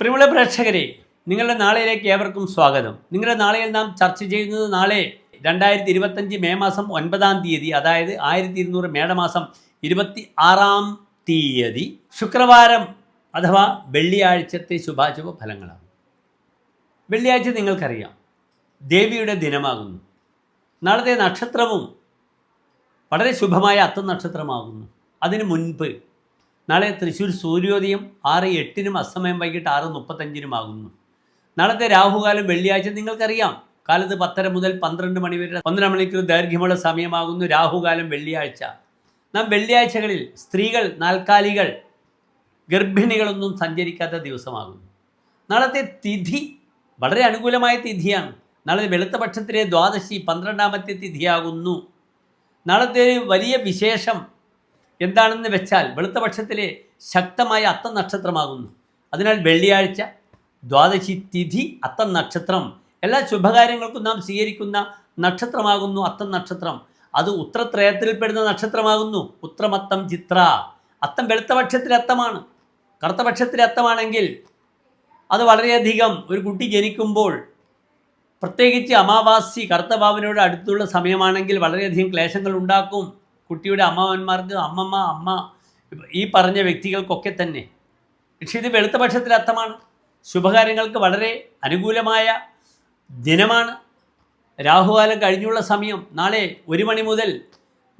പ്രിയമുള്ള പ്രേക്ഷകരെ നിങ്ങളുടെ നാളെയിലേക്ക് ഏവർക്കും സ്വാഗതം. നിങ്ങളുടെ നാളെയിൽ നാം ചർച്ച ചെയ്യുന്നത് നാളെ രണ്ടായിരത്തി ഇരുപത്തഞ്ച് മെയ് മാസം ഒൻപതാം തീയതി അതായത് ആയിരത്തി ഇരുന്നൂറ് മേടമാസം ഇരുപത്തി ആറാം തീയതി ശുക്രവാരം അഥവാ വെള്ളിയാഴ്ചത്തെ ശുഭാശുഭ ഫലങ്ങളാണ്. വെള്ളിയാഴ്ച നിങ്ങൾക്കറിയാം ദേവിയുടെ ദിനമാകുന്നു. നാളത്തെ നക്ഷത്രവും വളരെ ശുഭമായ അത്ത നക്ഷത്രമാകുന്നു അതിനു മുൻപ് നാളെ തൃശ്ശൂർ സൂര്യോദയം ആറ് എട്ടിനും അസമയം വൈകിട്ട് ആറ് മുപ്പത്തഞ്ചിനുമാകുന്നു നാളത്തെ രാഹുകാലം വെള്ളിയാഴ്ച നിങ്ങൾക്കറിയാം. കാലത്ത് പത്തര മുതൽ പന്ത്രണ്ട് മണി വരെ പന്ത്രണ്ട് മണിക്കൂർ ദൈർഘ്യമുള്ള സമയമാകുന്നു രാഹുകാലം വെള്ളിയാഴ്ച. നാം വെള്ളിയാഴ്ചകളിൽ സ്ത്രീകൾ നാൽക്കാലികൾ ഗർഭിണികളൊന്നും സഞ്ചരിക്കാത്ത ദിവസമാകുന്നു. നാളത്തെ തിഥി വളരെ അനുകൂലമായ തിഥിയാണ്. നാളെ വെളുത്ത പക്ഷത്തിലെ ദ്വാദശി പന്ത്രണ്ടാമത്തെ തിഥിയാകുന്നു. നാളത്തെ വലിയ വിശേഷം എന്താണെന്ന് വെച്ചാൽ വെളുത്ത പക്ഷത്തിലെ ശക്തമായ അത്തം നക്ഷത്രമാകുന്നു. അതിനാൽ വെള്ളിയാഴ്ച ദ്വാദശി തിഥി അത്തം നക്ഷത്രം. എല്ലാ ശുഭകാര്യങ്ങൾക്കും നാം സ്വീകരിക്കുന്ന നക്ഷത്രമാകുന്നു അത്തം നക്ഷത്രം. അത് ഉത്രത്രയത്തിൽപ്പെടുന്ന നക്ഷത്രമാകുന്നു. ഉത്രമത്തം ചിത്ര. അത്തം വെളുത്ത പക്ഷത്തിലെ അത്തമാണ്. കറുത്ത പക്ഷത്തിലെ അത്തമാണെങ്കിൽ അത് വളരെയധികം ഒരു കുട്ടി ജനിക്കുമ്പോൾ പ്രത്യേകിച്ച് അമാവാസി കറുത്തബാബിനോട് അടുത്തുള്ള സമയമാണെങ്കിൽ വളരെയധികം ക്ലേശങ്ങൾ ഉണ്ടാക്കും. കുട്ടിയുടെ അമ്മാവന്മാർക്ക് അമ്മമ്മ അമ്മ ഈ പറഞ്ഞ വ്യക്തികൾക്കൊക്കെ തന്നെ. പക്ഷേ ഇത് വെളുത്ത പക്ഷത്തിലെ അർത്ഥമാണ്. ശുഭകാര്യങ്ങൾക്ക് വളരെ അനുകൂലമായ ദിനമാണ്. രാഹുകാലം കഴിഞ്ഞുള്ള സമയം നാളെ ഒരു മണി മുതൽ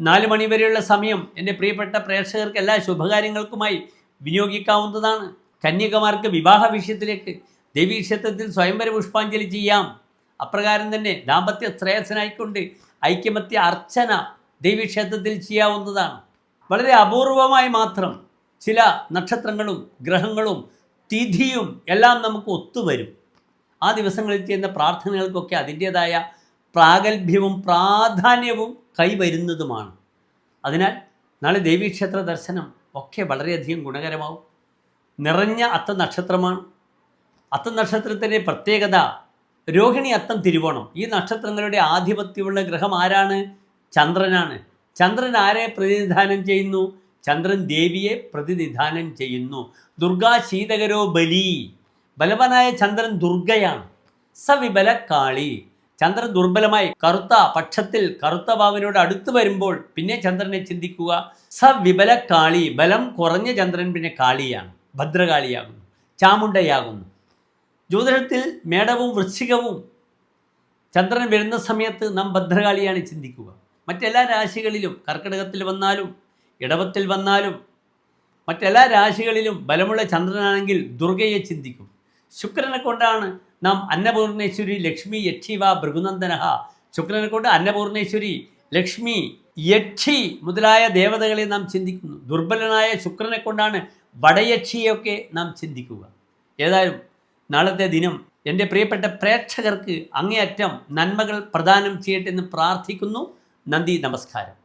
നാല് മണി വരെയുള്ള സമയം എന്റെ പ്രിയപ്പെട്ട പ്രേക്ഷകർക്ക് എല്ലാ ശുഭകാര്യങ്ങൾക്കുമായി വിനിയോഗിക്കാവുന്നതാണ്. കന്യകമാർക്ക് വിവാഹ വിഷയത്തിലേക്ക് ദേവീക്ഷേത്രത്തിൽ സ്വയംവര പുഷ്പാഞ്ജലി ചെയ്യാം. അപ്രകാരം തന്നെ ദാമ്പത്യ ശ്രേയസനായിക്കൊണ്ട് ഐക്യമത്യ അർച്ചന ദേവീക്ഷേത്രത്തിൽ ചെയ്യാവുന്നതാണ്. വളരെ അപൂർവമായി മാത്രം ചില നക്ഷത്രങ്ങളും ഗ്രഹങ്ങളും തിഥിയും എല്ലാം നമുക്ക് ഒത്തുവരും. ആ ദിവസങ്ങളിൽ ചെയ്യുന്ന പ്രാർത്ഥനകൾക്കൊക്കെ അതിന്റേതായ പ്രാഗൽഭ്യവും പ്രാധാന്യവും കൈവരുന്നതുമാണ്. അതിനാൽ നാളെ ദേവീക്ഷേത്ര ദർശനം ഒക്കെ വളരെയധികം ഗുണകരമാവും. നിറഞ്ഞ അത്ത നക്ഷത്രമാണ്. അത്ത നക്ഷത്രത്തിന്റെ പ്രത്യേകത രോഹിണി അത്തം തിരുവോണം. ഈ നക്ഷത്രങ്ങളുടെ ആധിപത്യമുള്ള ഗ്രഹം ആരാണ്? ചന്ദ്രനാണ്. ചന്ദ്രൻ ആരെ പ്രതിനിധാനം ചെയ്യുന്നു? ചന്ദ്രൻ ദേവിയെ പ്രതിനിധാനം ചെയ്യുന്നു. ദുർഗാ ശീതകരോ ബലി. ബലവനായ ചന്ദ്രൻ ദുർഗയാണ്. സവിബല കാളി ചന്ദ്രൻ ദുർബലമായി കറുത്ത പക്ഷത്തിൽ കറുത്ത ഭാവനോട് അടുത്ത് വരുമ്പോൾ പിന്നെ ചന്ദ്രനെ ചിന്തിക്കുക. സവിബല കാളി ബലം കുറഞ്ഞ ചന്ദ്രൻ പിന്നെ കാളിയാണ്. ഭദ്രകാളിയാകുന്നു. ചാമുണ്ടയാകുന്നു. ജ്യോതിഷത്തിൽ മേടവും വൃശ്ചികവും ചന്ദ്രൻ വരുന്ന സമയത്ത് നാം ഭദ്രകാളിയാണ് ചിന്തിക്കുക. മറ്റെല്ലാ രാശികളിലും കർക്കിടകത്തിൽ വന്നാലും ഇടവത്തിൽ വന്നാലും മറ്റെല്ലാ രാശികളിലും ബലമുള്ള ചന്ദ്രനാണെങ്കിൽ ദുർഗയെ ചിന്തിക്കും. ശുക്രനെ കൊണ്ടാണ് നാം അന്നപൂർണേശ്വരി ലക്ഷ്മി യക്ഷിവ ഭൃഗുനന്ദനഹ. ശുക്രനെ കൊണ്ട് അന്നപൂർണേശ്വരി ലക്ഷ്മി യക്ഷി മുതലായ ദേവതകളെ നാം ചിന്തിക്കുന്നു. ദുർബലനായ ശുക്രനെ കൊണ്ടാണ് വടയക്ഷിയൊക്കെ നാം ചിന്തിക്കുക. ഏതായാലും നാളത്തെ ദിനം എന്റെ പ്രിയപ്പെട്ട പ്രേക്ഷകർക്ക് അങ്ങേയറ്റം നന്മകൾ പ്രദാനം ചെയ്യട്ടെ എന്ന് പ്രാർത്ഥിക്കുന്നു. നന്ദി നമസ്കാരം